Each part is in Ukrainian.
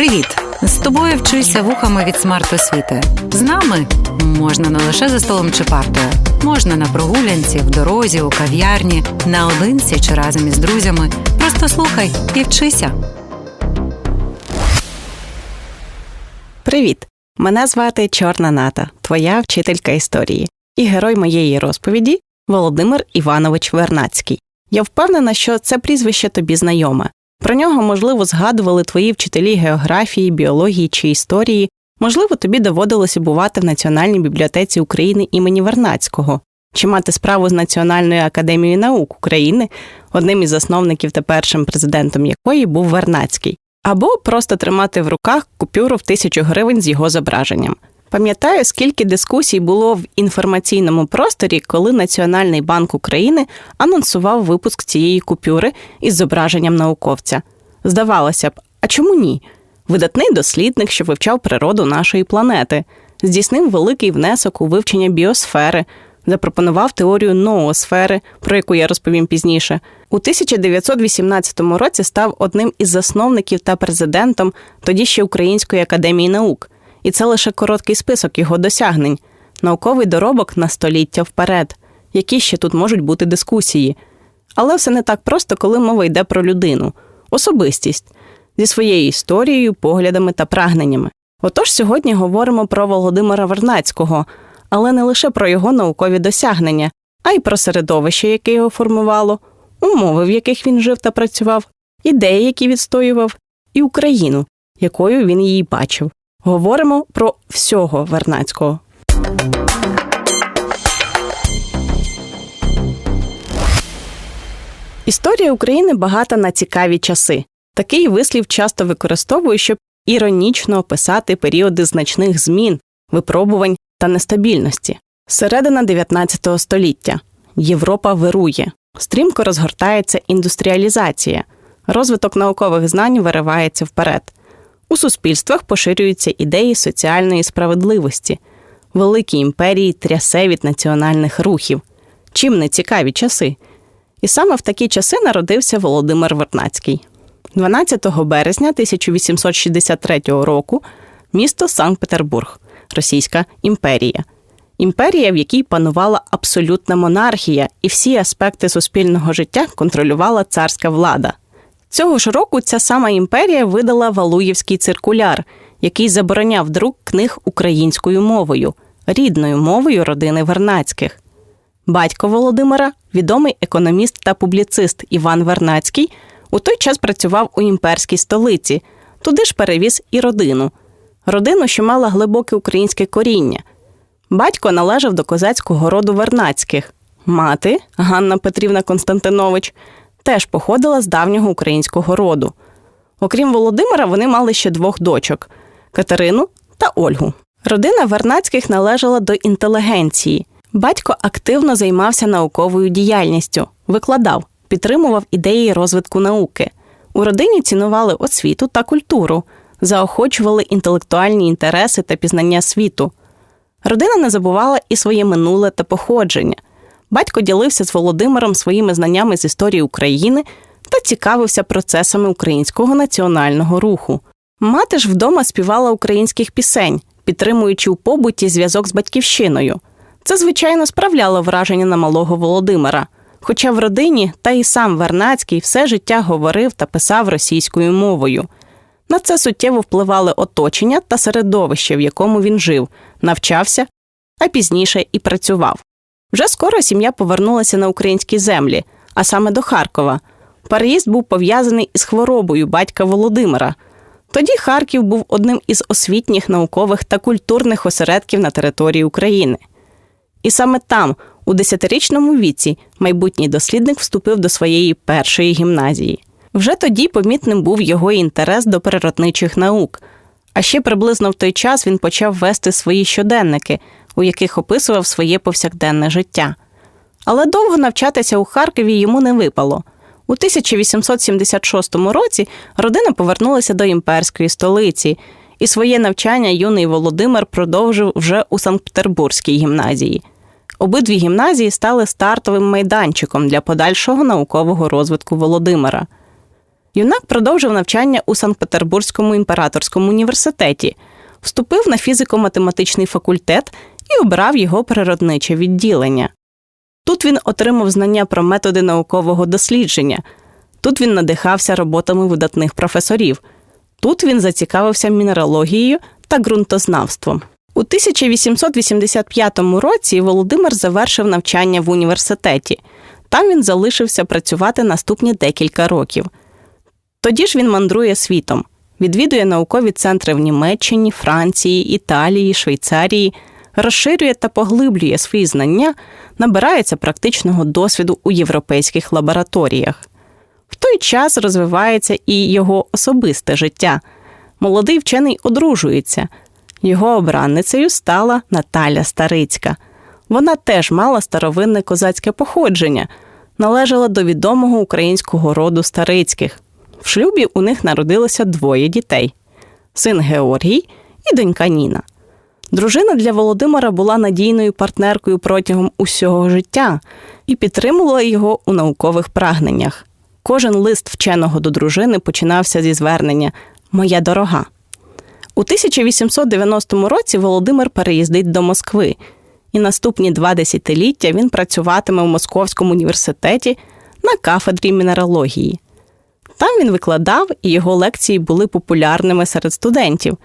Привіт! З тобою вчуся вухами від смарт-освіти. З нами можна не лише за столом чи партою, можна на прогулянці, в дорозі, у кав'ярні, наодинці чи разом із друзями. Просто слухай і вчися. Привіт! Мене звати Чорна Ната, твоя вчителька історії, і герой моєї розповіді Володимир Іванович Вернацький. Я впевнена, що це прізвище тобі знайоме. Про нього, можливо, згадували твої вчителі географії, біології чи історії. Можливо, тобі доводилося бувати в Національній бібліотеці України імені Вернацького, чи мати справу з Національною академією наук України, одним із засновників та першим президентом якої був Вернацький, або просто тримати в руках купюру в тисячу гривень з його зображенням. Пам'ятаю, скільки дискусій було в інформаційному просторі, коли Національний банк України анонсував випуск цієї купюри із зображенням науковця. Здавалося б, а чому ні? Видатний дослідник, що вивчав природу нашої планети, здійснив великий внесок у вивчення біосфери, запропонував теорію ноосфери, про яку я розповім пізніше. У 1918 році став одним із засновників та президентом тоді ще Української академії наук. І це лише короткий список його досягнень, науковий доробок на століття вперед, які ще тут можуть бути дискусії. Але все не так просто, коли мова йде про людину, особистість зі своєю історією, поглядами та прагненнями. Отож, сьогодні говоримо про Володимира Вернацького, але не лише про його наукові досягнення, а й про середовище, яке його формувало, умови, в яких він жив та працював, ідеї, які відстоював, і Україну, якою він її бачив. Говоримо про всього Вернацького. Історія України багата на цікаві часи. Такий вислів часто використовую, щоб іронічно описати періоди значних змін, випробувань та нестабільності. Середина 19 століття Європа вирує, стрімко розгортається індустріалізація, розвиток наукових знань виривається вперед. У суспільствах поширюються ідеї соціальної справедливості, великі імперії трясе від національних рухів. Чим не цікаві часи. І саме в такі часи народився Володимир Вернацький. 12 березня 1863 року місто Санкт-Петербург, Російська імперія. Імперія, в якій панувала абсолютна монархія, і всі аспекти суспільного життя контролювала царська влада. Цього ж року ця сама імперія видала Валуєвський циркуляр, який забороняв друк книг українською мовою, рідною мовою родини Вернацьких. Батько Володимира, відомий економіст та публіцист Іван Вернацький, у той час працював у імперській столиці, туди ж перевіз і родину. Родину, що мала глибоке українське коріння. Батько належав до козацького роду Вернацьких. Мати Ганна Петрівна Константинович теж походила з давнього українського роду. Окрім Володимира, вони мали ще двох дочок Катерину та Ольгу. Родина Вернацьких належала до інтелігенції. Батько активно займався науковою діяльністю, викладав, підтримував ідеї розвитку науки. У родині цінували освіту та культуру, заохочували інтелектуальні інтереси та пізнання світу. Родина не забувала і своє минуле та походження. Батько ділився з Володимиром своїми знаннями з історії України та цікавився процесами українського національного руху. Мати ж вдома співала українських пісень, підтримуючи у побуті зв'язок з батьківщиною. Це, звичайно, справляло враження на малого Володимира. Хоча в родині та і сам Вернацький все життя говорив та писав російською мовою. На це суттєво впливали оточення та середовище, в якому він жив, навчався, а пізніше і працював. Вже скоро сім'я повернулася на українські землі, а саме до Харкова. Переїзд був пов'язаний із хворобою батька Володимира. Тоді Харків був одним із освітніх, наукових та культурних осередків на території України. І саме там, у десятирічному віці, майбутній дослідник вступив до своєї першої гімназії. Вже тоді помітним був його інтерес до природничих наук. А ще приблизно в той час він почав вести свої щоденники, у яких описував своє повсякденне життя. Але довго навчатися у Харкові йому не випало. У 1876 році родина повернулася до імперської столиці, і своє навчання юний Володимир продовжив вже у Санкт-Петербурзькій гімназії. Обидві гімназії стали стартовим майданчиком для подальшого наукового розвитку Володимира. Юнак продовжив навчання у Санкт-Петербурзькому імператорському університеті, вступив на фізико-математичний факультет і обрав його природниче відділення. Тут він отримав знання про методи наукового дослідження, тут він надихався роботами видатних професорів, тут він зацікавився мінералогією та ґрунтознавством. У 1885 році Володимир завершив навчання в університеті. Там він залишився працювати наступні декілька років. Тоді ж він мандрує світом, відвідує наукові центри в Німеччині, Франції, Італії, Швейцарії, розширює та поглиблює свої знання, набирається практичного досвіду у європейських лабораторіях. В той час розвивається і його особисте життя. Молодий вчений одружується. Його обранницею стала Наталя Старицька. Вона теж мала старовинне козацьке походження, належала до відомого українського роду Старицьких. В шлюбі у них народилося двоє дітей: син Георгій і донька Ніна. Дружина для Володимира була надійною партнеркою протягом усього життя і підтримувала його у наукових прагненнях. Кожен лист вченого до дружини починався зі звернення Моя дорога. У 1890 році Володимир переїздить до Москви, і наступні два десятиліття він працюватиме в Московському університеті на кафедрі мінералогії. Там він викладав, і його лекції були популярними серед студентів,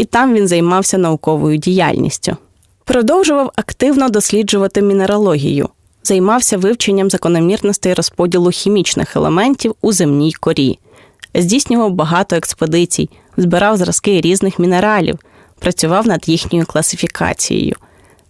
і там він займався науковою діяльністю. Продовжував активно досліджувати мінералогію, займався вивченням закономірностей розподілу хімічних елементів у земній корі, здійснював багато експедицій, збирав зразки різних мінералів, працював над їхньою класифікацією.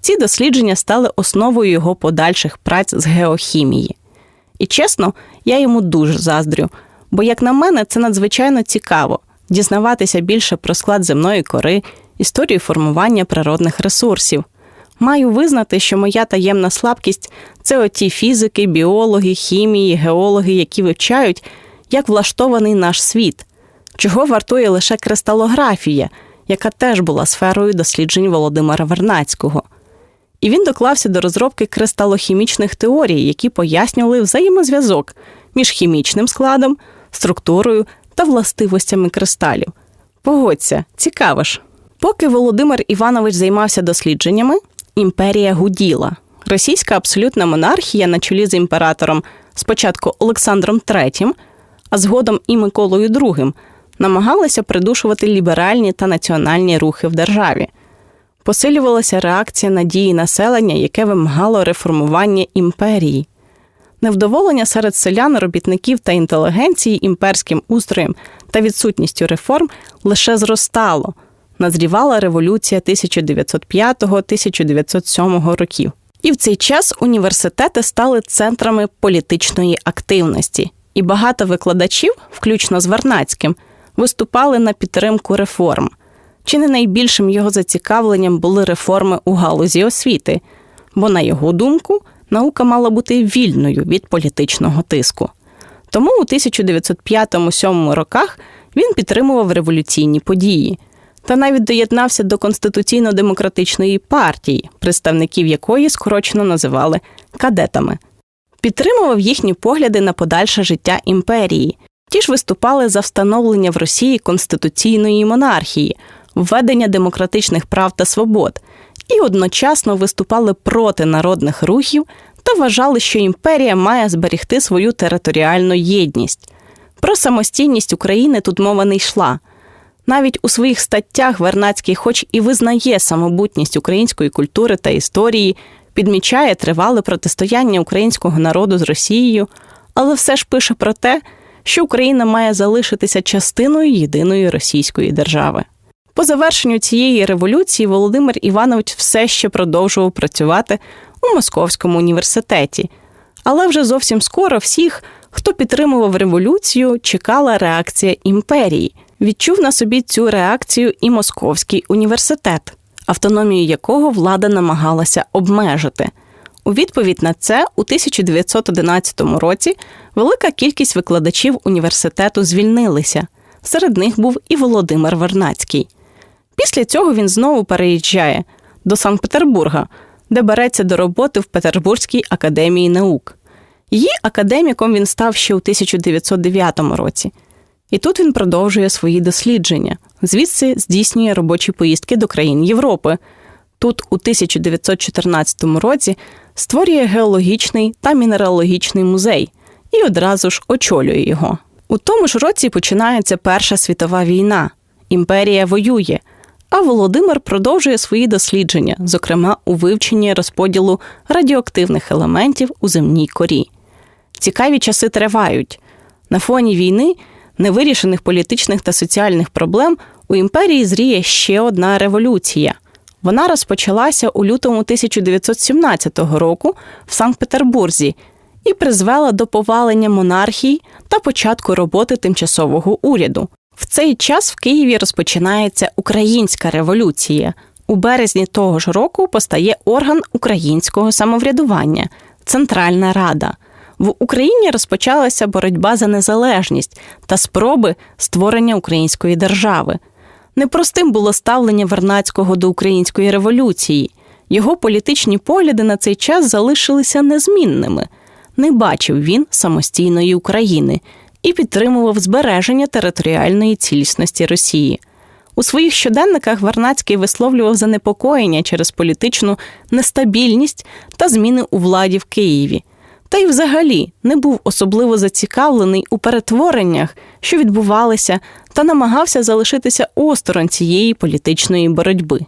Ці дослідження стали основою його подальших праць з геохімії. І чесно, я йому дуже заздрю, бо, як на мене, це надзвичайно цікаво дізнаватися більше про склад земної кори, історію формування природних ресурсів. Маю визнати, що моя таємна слабкість це оті фізики, біологи, хімії, геологи, які вивчають, як влаштований наш світ, чого вартує лише кристалографія, яка теж була сферою досліджень Володимира Вернацького. І він доклався до розробки кристалохімічних теорій, які пояснювали взаємозв'язок між хімічним складом, структурою та властивостями кристалів. Погодься, цікаво ж. Поки Володимир Іванович займався дослідженнями, імперія гуділа. Російська абсолютна монархія на чолі з імператором спочатку Олександром III, а згодом і Миколою II, намагалася придушувати ліберальні та національні рухи в державі. Посилювалася реакція на дії населення, яке вимагало реформування імперії. Невдоволення серед селян, робітників та інтелігенції імперським устроєм та відсутністю реформ лише зростало. Назрівала революція 1905-1907 років. І в цей час університети стали центрами політичної активності, і багато викладачів, включно з Вернацьким, виступали на підтримку реформ. Чи не найбільшим його зацікавленням були реформи у галузі освіти, бо, на його думку, наука мала бути вільною від політичного тиску. Тому у 1905-1907 роках він підтримував революційні події та навіть доєднався до конституційно-демократичної партії, представників якої скорочено називали кадетами. Підтримував їхні погляди на подальше життя імперії. Ті ж виступали за встановлення в Росії конституційної монархії, введення демократичних прав та свобод, і одночасно виступали проти народних рухів та вважали, що імперія має зберегти свою територіальну єдність. Про самостійність України тут мова не йшла. Навіть у своїх статтях Вернацький, хоч і визнає самобутність української культури та історії, підмічає тривале протистояння українського народу з Росією, але все ж пише про те, що Україна має залишитися частиною єдиної російської держави. По завершенню цієї революції Володимир Іванович все ще продовжував працювати у Московському університеті, але вже зовсім скоро всіх, хто підтримував революцію, чекала реакція імперії. Відчув на собі цю реакцію і Московський університет, автономію якого влада намагалася обмежити. У відповідь на це у 1911 році велика кількість викладачів університету звільнилися. Серед них був і Володимир Вернацький. Після цього він знову переїжджає до Санкт-Петербурга, де береться до роботи в Петербурзькій академії наук. Її академіком він став ще у 1909 році. І тут він продовжує свої дослідження. Звідси здійснює робочі поїздки до країн Європи. Тут, у 1914 році, створює геологічний та мінералогічний музей і одразу ж очолює його. У тому ж році починається Перша світова війна. Імперія воює, а Володимир продовжує свої дослідження, зокрема у вивченні розподілу радіоактивних елементів у земній корі. Цікаві часи тривають. На фоні війни, невирішених політичних та соціальних проблем у імперії зріє ще одна революція. Вона розпочалася у лютому 1917 року в Санкт-Петербурзі і призвела до повалення монархії та початку роботи тимчасового уряду. В цей час в Києві розпочинається Українська революція. У березні того ж року постає орган українського самоврядування Центральна Рада. В Україні розпочалася боротьба за незалежність та спроби створення української держави. Непростим було ставлення Вернацького до української революції. Його політичні погляди на цей час залишилися незмінними. Не бачив він самостійної України і підтримував збереження територіальної цілісності Росії. У своїх щоденниках Вернацький висловлював занепокоєння через політичну нестабільність та зміни у владі в Києві. Та й взагалі не був особливо зацікавлений у перетвореннях, що відбувалися, та намагався залишитися осторонь цієї політичної боротьби.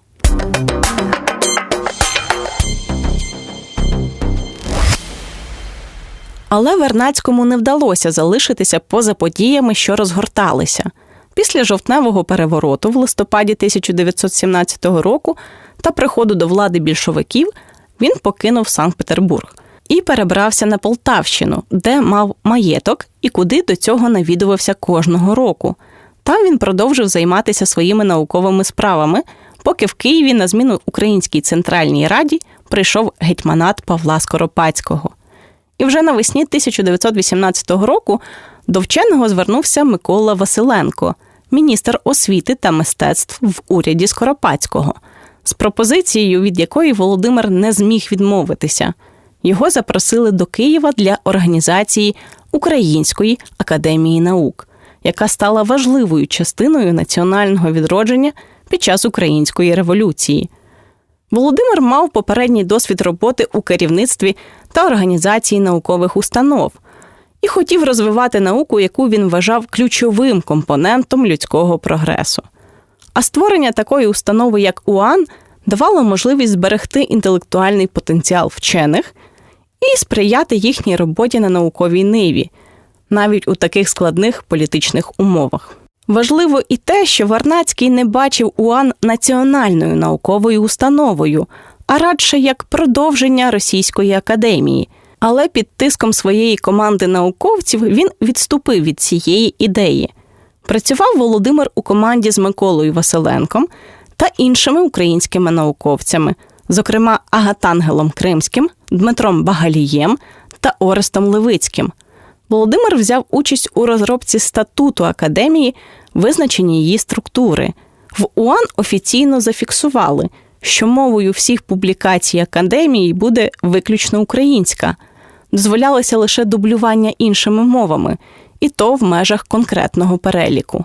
Але Вернацькому не вдалося залишитися поза подіями, що розгорталися. Після жовтневого перевороту в листопаді 1917 року та приходу до влади більшовиків він покинув Санкт-Петербург і перебрався на Полтавщину, де мав маєток і куди до цього навідувався кожного року. Там він продовжив займатися своїми науковими справами, поки в Києві на зміну Українській центральній раді прийшов гетьманат Павла Скоропадського. І вже навесні 1918 року до вченого звернувся Микола Василенко, міністр освіти та мистецтв в уряді Скоропадського, з пропозицією, від якої Володимир не зміг відмовитися. Його запросили до Києва для організації Української академії наук, яка стала важливою частиною національного відродження під час української революції. Володимир мав попередній досвід роботи у керівництві та організації наукових установ і хотів розвивати науку, яку він вважав ключовим компонентом людського прогресу. А створення такої установи, як УАН, давало можливість зберегти інтелектуальний потенціал вчених і сприяти їхній роботі на науковій ниві, навіть у таких складних політичних умовах. Важливо і те, що Варнацький не бачив УАН національною науковою установою, а радше як продовження Російської академії. Але під тиском своєї команди науковців він відступив від цієї ідеї. Працював Володимир у команді з Миколою Василенком та іншими українськими науковцями, зокрема Агатангелом Кримським, Дмитром Багалієм та Орестом Левицьким. Володимир взяв участь у розробці статуту академії, визначенні її структури. В УАН офіційно зафіксували, що мовою всіх публікацій академії буде виключно українська, дозволялося лише дублювання іншими мовами, і то в межах конкретного переліку.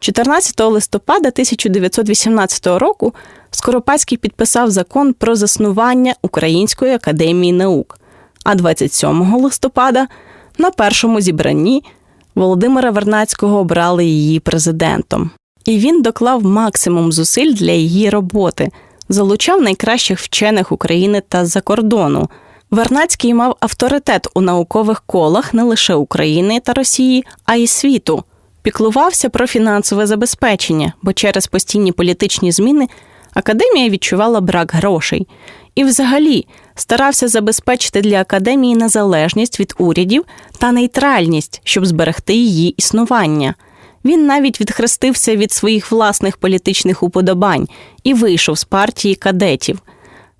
14 листопада 1918 року Скоропадський підписав закон про заснування Української академії наук, а 27 листопада на першому зібранні Володимира Вернацького обрали її президентом. І він доклав максимум зусиль для її роботи, залучав найкращих вчених України та з-за кордону. Вернацький мав авторитет у наукових колах не лише України та Росії, а й світу. Піклувався про фінансове забезпечення, бо через постійні політичні зміни академія відчувала брак грошей. І, взагалі, старався забезпечити для академії незалежність від урядів та нейтральність, щоб зберегти її існування. Він навіть відхрестився від своїх власних політичних уподобань і вийшов з партії кадетів.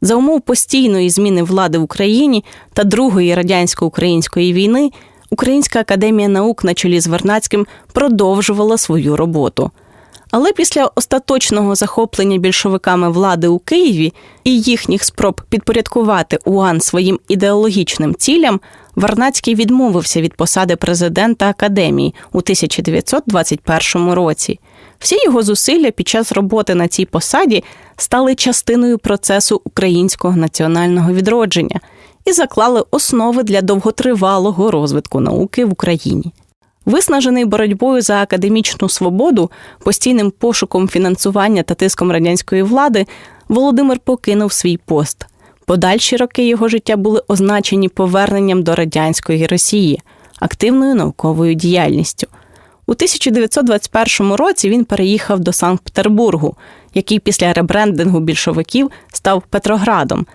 За умов постійної зміни влади в Україні та Другої радянсько-української війни Українська академія наук на чолі з Вернацьким продовжувала свою роботу. Але після остаточного захоплення більшовиками влади у Києві і їхніх спроб підпорядкувати УАН своїм ідеологічним цілям, Варнацький відмовився від посади президента академії у 1921 році. Всі його зусилля під час роботи на цій посаді стали частиною процесу українського національного відродження і заклали основи для довготривалого розвитку науки в Україні. Виснажений боротьбою за академічну свободу, постійним пошуком фінансування та тиском радянської влади, Володимир покинув свій пост. Подальші роки його життя були означені поверненням до радянської Росії, активною науковою діяльністю. У 1921 році він переїхав до Санкт-Петербургу, який після ребрендингу більшовиків став Петроградом.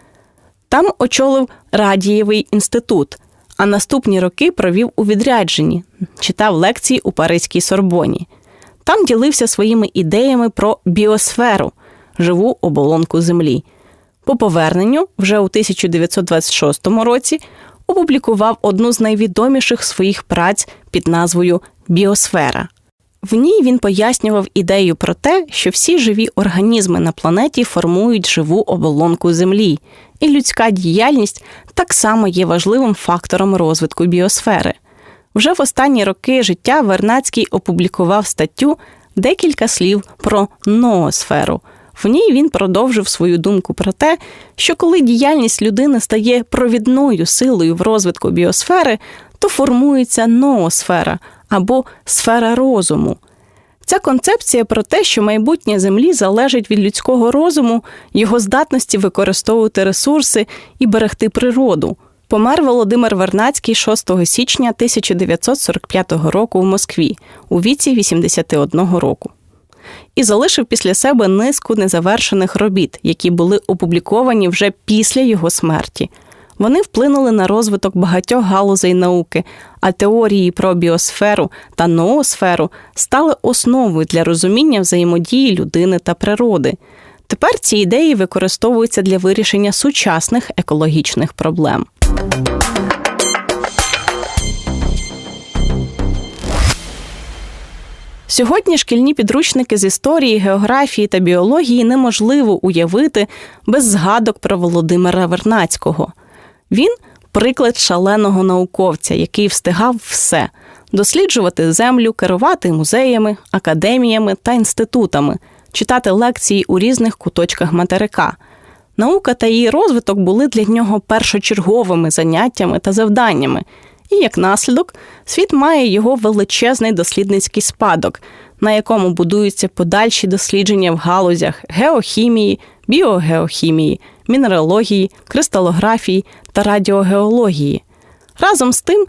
Там очолив Радієвий інститут, а наступні роки провів у відрядженні, читав лекції у Паризькій Сорбоні. Там ділився своїми ідеями про біосферу, живу оболонку Землі. По поверненню, вже у 1926 році, опублікував одну з найвідоміших своїх праць під назвою Біосфера. В ній він пояснював ідею про те, що всі живі організми на планеті формують живу оболонку Землі, і людська діяльність так само є важливим фактором розвитку біосфери. Вже в останні роки життя Вернацький опублікував статтю декілька слів про ноосферу. В ній він продовжив свою думку про те, що коли діяльність людини стає провідною силою в розвитку біосфери, то формується ноосфера або сфера розуму. Ця концепція про те, що майбутнє Землі залежить від людського розуму, його здатності використовувати ресурси і берегти природу. Помер Володимир Вернацький 6 січня 1945 року в Москві у віці 81 року. І залишив після себе низку незавершених робіт, які були опубліковані вже після його смерті. Вони вплинули на розвиток багатьох галузей науки, а теорії про біосферу та ноосферу стали основою для розуміння взаємодії людини та природи. Тепер ці ідеї використовуються для вирішення сучасних екологічних проблем. Сьогодні шкільні підручники з історії, географії та біології неможливо уявити без згадок про Володимира Вернацького. Він приклад шаленого науковця, який встигав все досліджувати землю, керувати музеями, академіями та інститутами, читати лекції у різних куточках материка. Наука та її розвиток були для нього першочерговими заняттями та завданнями, і як наслідок світ має його величезний дослідницький спадок, на якому будуються подальші дослідження в галузях геохімії, біогеохімії, мінералогії, кристалографії та радіогеології. Разом з тим,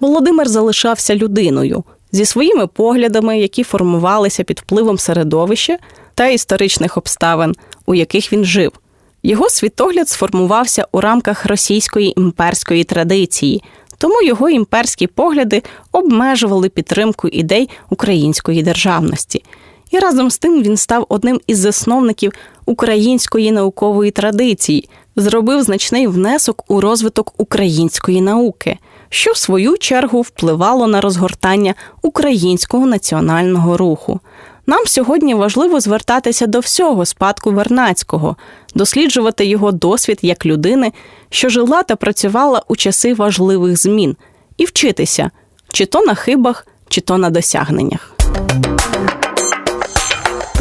Володимир залишався людиною зі своїми поглядами, які формувалися під впливом середовища та історичних обставин, у яких він жив. Його світогляд сформувався у рамках російської імперської традиції, тому його імперські погляди обмежували підтримку ідей української державності. І разом з тим він став одним із засновників української наукової традиції, зробив значний внесок у розвиток української науки, що в свою чергу впливало на розгортання українського національного руху. Нам сьогодні важливо звертатися до всього спадку Вернацького, досліджувати його досвід як людини, що жила та працювала у часи важливих змін, і вчитися чи то на хибах, чи то на досягненнях.